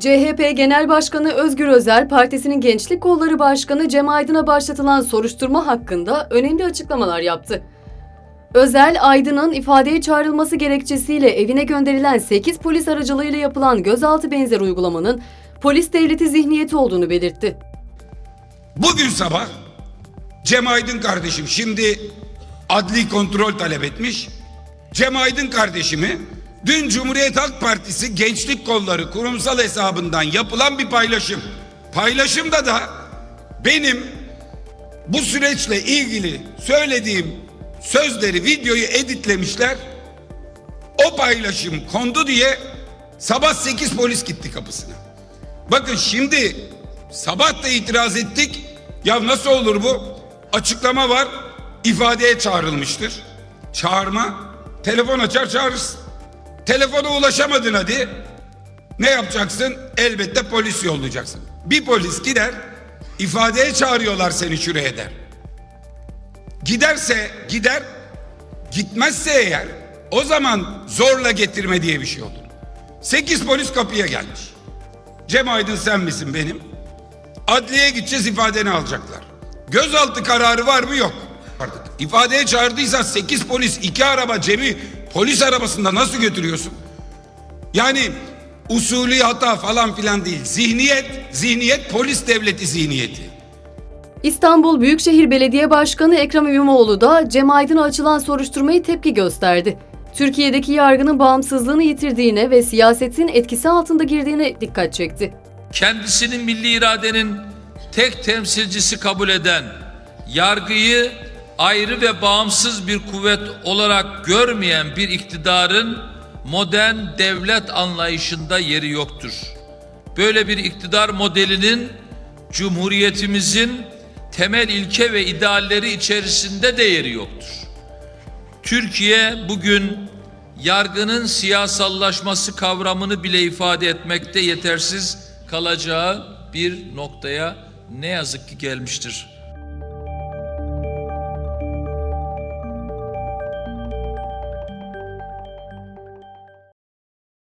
CHP Genel Başkanı Özgür Özel, partisinin Gençlik Kolları Başkanı Cem Aydın'a başlatılan soruşturma hakkında önemli açıklamalar yaptı. Özel, Aydın'ın ifadeye çağrılması gerekçesiyle evine gönderilen 8 polis aracılığıyla yapılan gözaltı benzer uygulamanın polis devleti zihniyeti olduğunu belirtti. Bugün sabah Cem Aydın kardeşim şimdi adli kontrol talep etmiş. Cem Aydın kardeşimi dün Cumhuriyet Halk Partisi Gençlik Kolları kurumsal hesabından yapılan bir paylaşım. Paylaşımda da benim bu süreçle ilgili söylediğim sözleri videoyu editlemişler. O paylaşım kondu diye sabah 8 polis gitti kapısına. Bakın şimdi sabah da itiraz ettik. Ya nasıl olur bu? Açıklama var. ifadeye çağrılmıştır. Çağırma. Telefon açar çağırırsın. Telefona ulaşamadın hadi. Ne yapacaksın? Elbette polis yollayacaksın. Bir polis gider. ifadeye çağırıyorlar seni şuraya der. Giderse gider. Gitmezse eğer o zaman zorla getirme diye bir şey olur. Sekiz polis kapıya gelmiş. Cem Aydın sen misin benim? Adliyeye gideceğiz ifadeni alacaklar. Gözaltı kararı var mı yok. Artık ifadeye çağırdıysa 8 polis iki araba Cem'i polis arabasında nasıl götürüyorsun? Yani usulü hata falan filan değil. Zihniyet, zihniyet polis devleti zihniyeti. İstanbul Büyükşehir Belediye Başkanı Ekrem İmamoğlu da Cem Aydın'a açılan soruşturmayı tepki gösterdi. Türkiye'deki yargının bağımsızlığını yitirdiğine ve siyasetin etkisi altında girdiğine dikkat çekti. kendisini milli iradenin tek temsilcisi kabul eden, yargıyı ayrı ve bağımsız bir kuvvet olarak görmeyen bir iktidarın modern devlet anlayışında yeri yoktur. Böyle bir iktidar modelinin cumhuriyetimizin temel ilke ve idealleri içerisinde de yeri yoktur. Türkiye bugün yargının siyasallaşması kavramını bile ifade etmekte yetersiz kalacağı bir noktaya ne yazık ki gelmiştir.